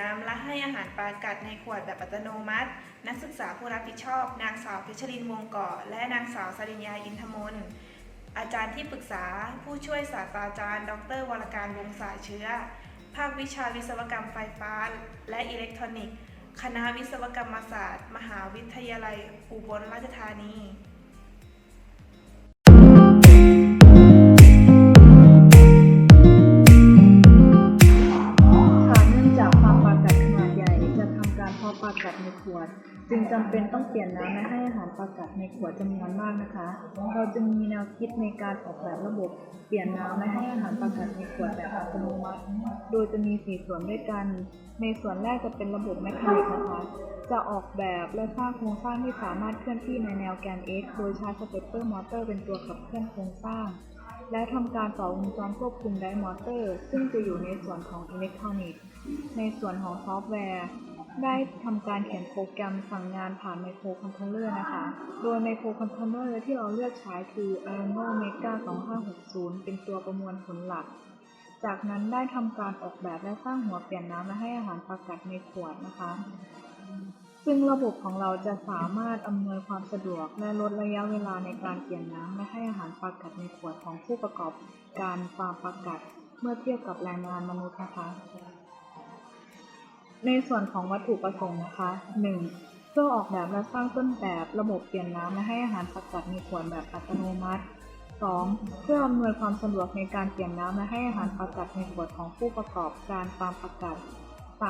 น้ำและให้อาหารปลากัดในขวดแบบอัตโนมัติ นักศึกษาผู้รับผิดชอบ นางสาวเพชรินวงศ์เกาะและนางสาวสริญญาอินทมน์อาจารย์ที่ปรึกษาผู้ช่วยศาสตราจารย์ ดร วรการวงศาเชื้อ ภาควิชาวิศวกรรมไฟฟ้า และอิเล็กทรอนิกส์ คณะวิศวกรรมศาสตร์ มหาวิทยาลัยอุบลราชธานี จึงจำเป็นต้องเปลี่ยนน้ำและให้อาหารปลากัดในขวดจำนวนมากนะคะ เราจึงมีแนวคิดในการออกแบบระบบเปลี่ยนน้ำและให้อาหารปลากัดในขวดแบบอัตโนมัติ โดยจะมีสี่ส่วนด้วยกัน ในส่วนแรกจะเป็นระบบแมคานิกนะคะ จะออกแบบและสร้างโครงสร้างที่สามารถเคลื่อนที่ในแนวแกน X โดยใช้สเตปเปอร์มอเตอร์เป็นตัวขับเคลื่อนโครงสร้าง และทำการต่อวงจรควบคุมไดมอเตอร์ ซึ่งจะอยู่ในส่วนของอิเล็กทรอนิกส์ ในส่วนของซอฟต์แวร์ ได้ทำการเขียนโปรแกรมสั่งงานผ่านไมโครคอนโทรลเลอร์นะคะ โดยไมโครคอนโทรลเลอร์ที่เราเลือกใช้คือ Arduino Mega 2560 เป็นตัวประมวลผลหลัก จากนั้นได้ทำการออกแบบและสร้างหัวเปลี่ยนน้ำและให้อาหารปลากัดในขวดนะคะ ซึ่งระบบของเราจะสามารถอำนวยความสะดวกและลดระยะเวลาในการเปลี่ยนน้ำและให้อาหารปลากัดในขวดของผู้ประกอบการฟาร์มปลากัด เมื่อเทียบกับแรงงานมนุษย์นะคะ ในส่วนของวัตถุประสงค์นะคะ 1. เพื่อออกแบบและสร้างต้นแบบระบบเปลี่ยนน้ำและให้อาหารปลากัดในขวดแบบอัตโนมัติ 2. เพื่ออำนวยความสะดวกในการเปลี่ยนน้ำและให้อาหารปลากัดในขวดของผู้ประกอบการฟาร์มปลากัด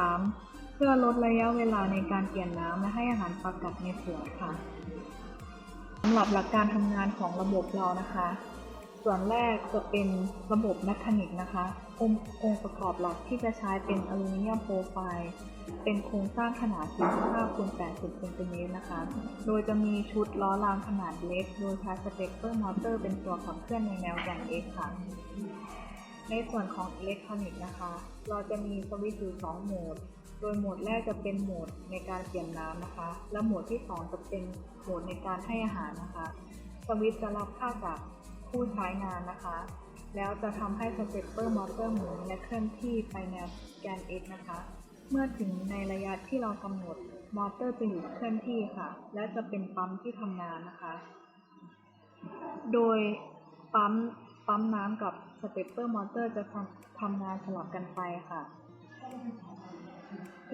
3. เพื่อลดระยะเวลาในการเปลี่ยนน้ำและให้อาหารปลากัดในขวดค่ะสำหรับหลักการทำงานของระบบเรานะคะ ส่วนแรกจะเป็นระบบแมคานิกนะคะองค์องค์ประกอบหลักที่จะใช้เป็นอลูมิเนียมโปรไฟล์เป็นโครงสร้างขนาด 45คูณ80เซนติเมตรนะคะ โดยจะมีชุดล้อรางขนาดเล็ก โดยใช้สเตปเปอร์มอเตอร์เป็นตัวขับเคลื่อนในแนวแกน X ค่ะ ในส่วนของอิเล็กทรอนิกส์นะคะ เราจะมีสวิตช์อยู่ 2 โหมด โดยโหมดแรกจะเป็นโหมดในการเปลี่ยนน้ำนะคะ และโหมดที่ 2 จะเป็นโหมดในการให้อาหารนะคะ สวิตช์จะรับค่าจาก ผู้ใช้งานนะคะ แล้วจะทำให้สเตปเปอร์มอเตอร์หมุนและเคลื่อนที่ไปแนวแกน X นะคะ เมื่อถึงในระยะที่เรากำหนดมอเตอร์จะหยุดเคลื่อนที่ค่ะ และจะเป็นปั๊มที่ทำงานนะคะ โดยปั๊มปั๊มน้ำกับสเตปเปอร์มอเตอร์จะทำทำงานสลับกันไปค่ะ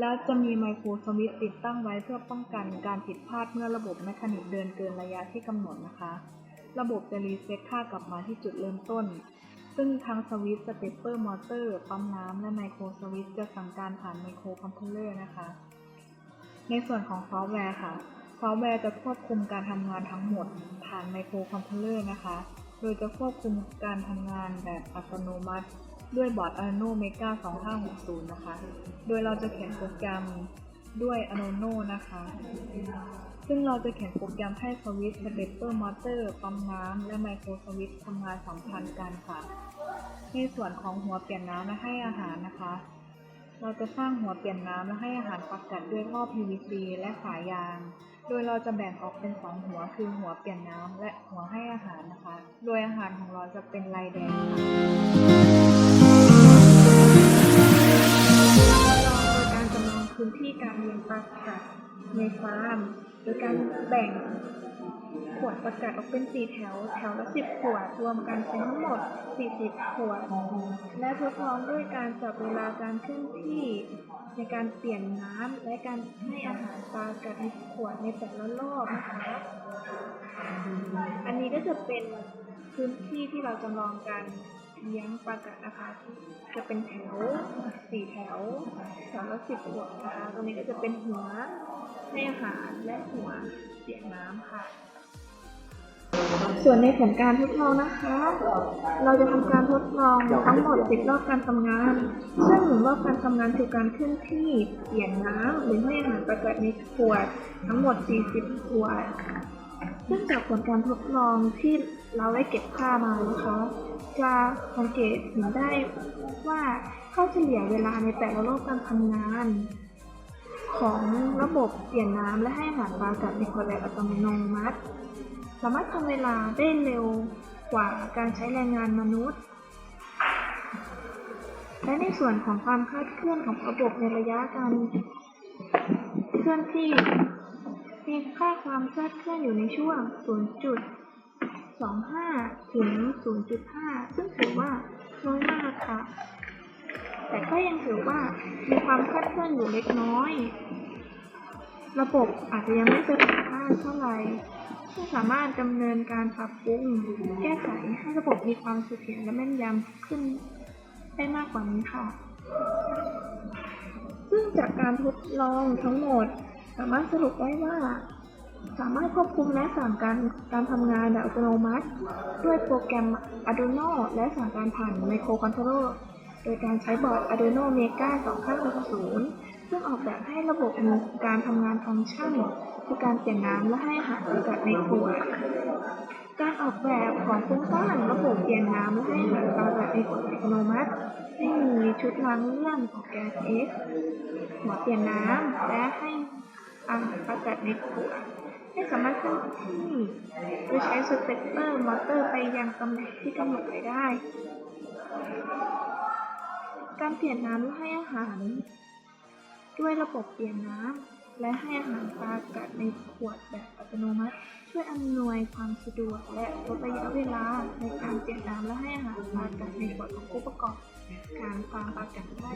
แล้วจะมีไมโครสวิตติดตั้งไว้เพื่อป้องกันการผิดพลาดเมื่อระบบแมคานิกเดินเกินระยะที่กำหนดนะคะ ระบบจะรีเซ็ตค่ากลับมาที่จุดเริ่มต้น ซึ่งทั้งสวิตช์สเตปเปอร์มอเตอร์ ปั๊มน้ำ และไมโครสวิตช์จะสั่งการผ่านไมโครคอนโทรลเลอร์นะคะ ในส่วนของซอฟต์แวร์ค่ะ ซอฟต์แวร์จะควบคุมการทำงานทั้งหมดผ่านไมโครคอนโทรลเลอร์นะคะ โดยจะควบคุมการทำงานแบบอัตโนมัติ ด้วยบอร์ด Arduino Mega 2560 นะคะ โดยเราจะเขียนโปรแกรมด้วย Arduino นะคะ ซึ่งเราจะเขียนโปรแกรมให้สวิตช์สเตปเปอร์มอเตอร์ปั๊มน้ำและไมโครสวิตช์ทำงานสัมพันธ์กันค่ะ ในส่วนของหัวเปลี่ยนน้ำและให้อาหารนะคะ เราจะสร้างหัวเปลี่ยนน้ำและให้อาหารปลากัดด้วยท่อ PVC และสายยาง โดยเราจะแบ่งออกเป็นสองหัวคือหัวเปลี่ยนน้ำและหัวให้อาหารนะคะ โดยอาหารของเราจะเป็นลายแดงค่ะเราโดยการจำลองพื้นที่การเลี้ยงปลากัดในฟาร์ม โดยการแบ่งขวดปลากัดออกเป็นสี่แถว แถวละสิบขวด รวมกันเป็นทั้งหมด40ขวด และทดลองด้วยการจับเวลาการเคลื่อนที่ ในการเปลี่ยนน้ำและการให้อาหารปลากัดในขวดในแต่ละรอบนะคะ อันนี้ก็จะเป็นพื้นที่ที่เราจำลองการเลี้ยงปลากัดนะคะ จะเป็นแถวสี่แถว แถวละสิบหัวนะคะ ตรงนี้ก็จะเป็นหัว ให้อาหารและหัวเสียน้ำค่ะ ส่วนในผลการทดลองนะคะ เราจะทำการทดลองทั้งหมด 10 รอบการทำงาน ซึ่งหนึ่งรอบการทำงานคือการเคลื่อนที่เปลี่ยนน้ำหรือให้อาหารปลากัดในขวดทั้งหมด 40 ขวดซึ่งจากผลการทดลองที่เราได้เก็บค่ามานะคะจะสังเกตเห็นได้ว่าค่าเฉลี่ยเวลาในแต่ละรอบการทำงาน ของระบบเปลี่ยนน้ำและให้อาหารปลากัดในขวดแบบอัตโนมัติ สามารถทำเวลาได้เร็วกว่าการใช้แรงงานมนุษย์ และในส่วนของความคลาดเคลื่อนของระบบในระยะการเคลื่อนที่ มีค่าความคลาดเคลื่อนอยู่ในช่วง 0.25 ถึง 0.5 ซึ่งถือว่าน้อยมากค่ะ แต่ก็ยังถือว่ามีความคลาดเคลื่อนอยู่เล็กน้อย ระบบอาจจะยังไม่เสถียรมากเท่าไหร่ซึ่งสามารถดำเนินการปรับปรุงแก้ไขให้ระบบมีความเสถียรและแม่นยำขึ้นได้มากกว่านี้ค่ะ ซึ่งจากการทดลองทั้งหมด สามารถสรุปได้ว่า สามารถควบคุมและสั่งการการทำงานแบบอัตโนมัติ ด้วยโปรแกรม Arduino และสั่งการผ่าน Microcontroller โโดยการใช้บอร์ด Arduino Mega 2560 ซึ่งออกแบบให้ระบบมีการทำงานฟังก์ชันคือการเปลี่ยนน้ำและให้อาหารกาศในขวดการออกแบบของโครงสร้างระบบเปลี่ยนน้ำและให้อาหารอากาศในขวดอัตโนมัติให้มีชุดล้างเลื่อนของแก๊ส X หัวเปลี่ยนน้ำและให้อาหารอากาศในขวดให้สามารถเคลื่อนที่โดยใช้สเปกเตอร์มอเตอร์ไปยังตำแหน่งที่กำหนดไว้ได้ การเปลี่ยนน้ำและให้อาหาร ด้วยระบบเปลี่ยนน้ำและให้อาหารปลากัดในขวดแบบอัตโนมัติ ช่วยอำนวยความสะดวกและลดระยะเวลาในการเปลี่ยนน้ำและให้อาหารปลากัดในขวดของผู้ประกอบการฟาร์มปลากัดได้